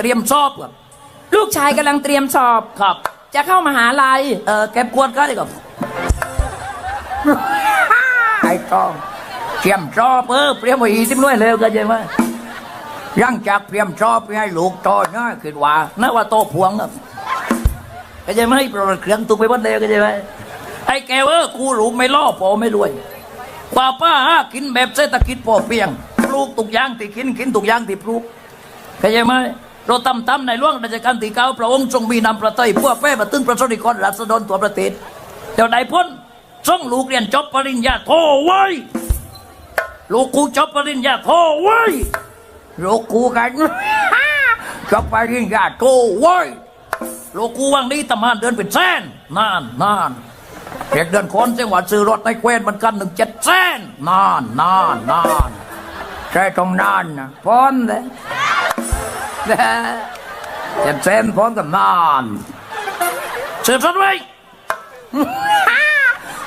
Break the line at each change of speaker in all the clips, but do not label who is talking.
เตรียมสอบครับ
ลูกชายกำลังเตรียมสอบ
ครับ
จะเข้ามหาลัย
เออเก็บกวดก็ได้ครับไอ้ต้องเตรียมสอบเออเตรียมไว้อีสิบหน่วยเร็วกันใช่ไหมยังจากเตรียมสอบให้ลูกโตนะคิดว่าน่าว่าโตพวงครับก็จะไม่ให้ประวัติเครื่องตุกไปวัดเร็วก็ใช่ไหมไอ้แกเออกูลูกไม่ล่อพอไม่รวยกว่าป้าหากินแบบเศรษฐกิจพอเพียงปลูกตุกอยางที่กินกินตุกอยางที่ปลูกเข้าใจไหม เราตำตำในหลวงราชการที่เก้าพระองค์ทรงมีนำประเทศพวกแป้มาตึงประชาชนรัศดรตัวประเทศเจ้าได้พ้นส่งลูกเรียนจบปริญญาโทไว้ลูกกูจบปริญญาโทไว้ลูกกูกันจบปริญญาโทไว้ลูกกูวังนี้ตำหานเดินเป็นแสนนานนานเด็กเดินคนจังหวัดซื้อรถในแคว้นมันกันหนึ่งเจ็ดแสนนานนานนานใช่ตรงนานนะพ้นเลย เจ็ดแสนพ้นกับนานซื้อรถไว้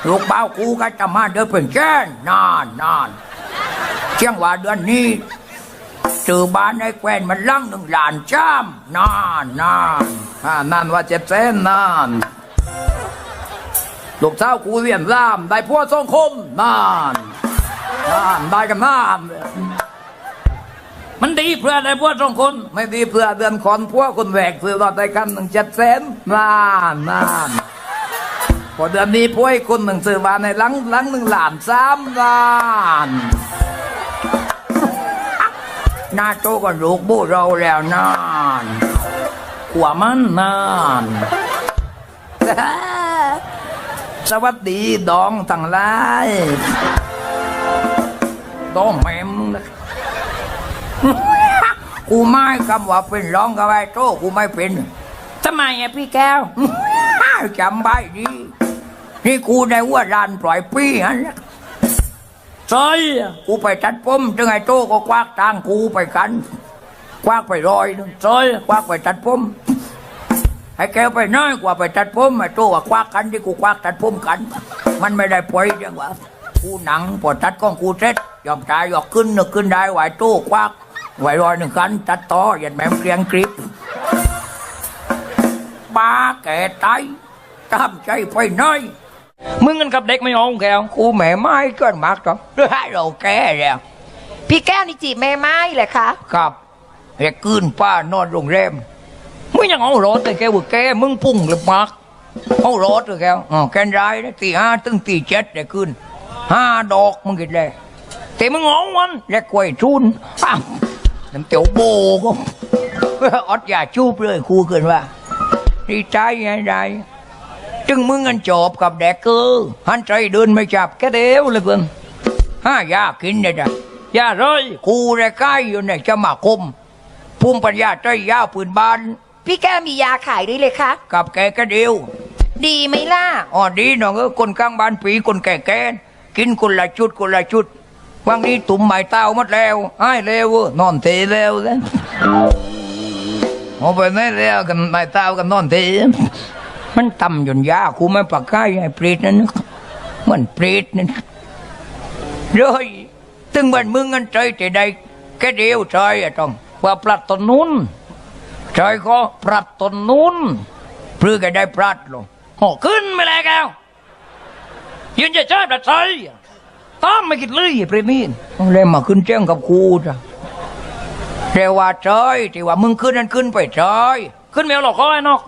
ลูกเบ้ากูก็จะมาเดินเป็นแสนนานนานเชียงว่าเดือนนี้ซื้อบ้านในแคว้นมันลังหนึ่งล้านจ้ามนานนานอ่านั่นว่าเจ็ดแสนนานลูกสาวกูเรียนรามได้พัวทรงคมนานนานได้กันนาน มันดีเพื่อได้พัวทรงคน ไม่ดีเพื่อเดือนคอนพัวคนแหวกซื้อรถได้กันหนึ่งเจ็ดแสนนานนานพอเดือนนี้พวให้คนหนึ่งซื้อมาในหลังหลังหนึ่งหลานสามล้านหน้าโตก็ลูกบูเราแล้วนานกว่ามันนานสวัสดีดองทั้งหลายดองแม่มนะ กูไม่คำว่าเป็นร้องกับไอ้โตกูไม่เป็น
ทำไมอะพี่แก้ว
จำไว้ดีนี่กูได้ว่าร้านปล่อยปี้ฮะใช่กูไปตัดผมจึงไอ้โตก็ควักตังกูไปกันควักไปรอยหนึงใช่ควักไปตัดผมให้แกไปน้อยกว่าไปตัดผมไอ้โตว่าควักกันที่กูควักตัดผมกัน มันไม่ได้ปล่อยจังหวะกูหนังพอตัดก้องกูเสร็จยอมตายยอมขึ้นนึกขึ้นได้ไหวโตควัก ไหวรอยหนึ่งกันตัดต่อยันแม่มเกลียงกริบบ้าแก่ตายตามใจไปน้อย
มึงกันกับเด็กไม่เอาแก้ว
กูแม่ไม้เกินมากจ้ะเรื่องเราแก่แล้ว
พี่แก้วนี่จีบแม่ไม้เหรอคะ
ครับเฮ้กืนป้านอนโรงแรมมึงยังเอารถแต่แกว่าแกมึงพุ่งหรือมักเอารถเลยแกอ๋อแกนไรนะตีห้าตึงตีเจ็ดได้คืนห้าดอกมึงกินเลยแต่มึงเอามันและกล้วยชุนอ้าว น้ำเตียวโบก็อดอย่าชูบเลยครูเกินว่าดีใจไงได้จึงมึงกันจบกับแดกเกอร์หันใจเดินไม่จับแค่เดียวเลยเพิ่นห้ายากินเนี่ยจ้ะ
อย่าเลย
กูได้ใกล้อยู่ในสมาคมภูมิปัญญาใจยาวปืนบาน
พี่แก้วมียาขายด้วยเลยคะ
กับแกก็เดียว
ดีไหมล่ะ
อ๋อดีน้องเออคนกลางบ้านปีคนแก่แกกินคนละชุดคนละชุด วันนี้ตุ่มไม้เต้าหมดแล้วไอ้เร็วนอนเทแล้วเลยเอาไปไหนแล้วกันไม้เต้ากันนอนเทมันต่ำจนยากูไม่ปักใกล้ไอ้ปรีดนั่นมันปรีดนั่นเลยตึงวันมึงกันใจแต่ใดแค่เดียวใจอะต้องว่าปลัดตนนุนใจก็ปลัดตนนุนเพื่อก็ได้ปลัดลง
โหขึ้นไม่แล้วแกยืนจะใช่ประใจ ตามไม่คิดเลยไอ้เปรมีน
เลยมาขึ้นเจ้งกับครูจ้ะแต่ว่าใจที่ว่ามึงขึ้นนั้นขึ้นไปใจ
ขึ้นไม่เอาหรอกเขาไอ้นอก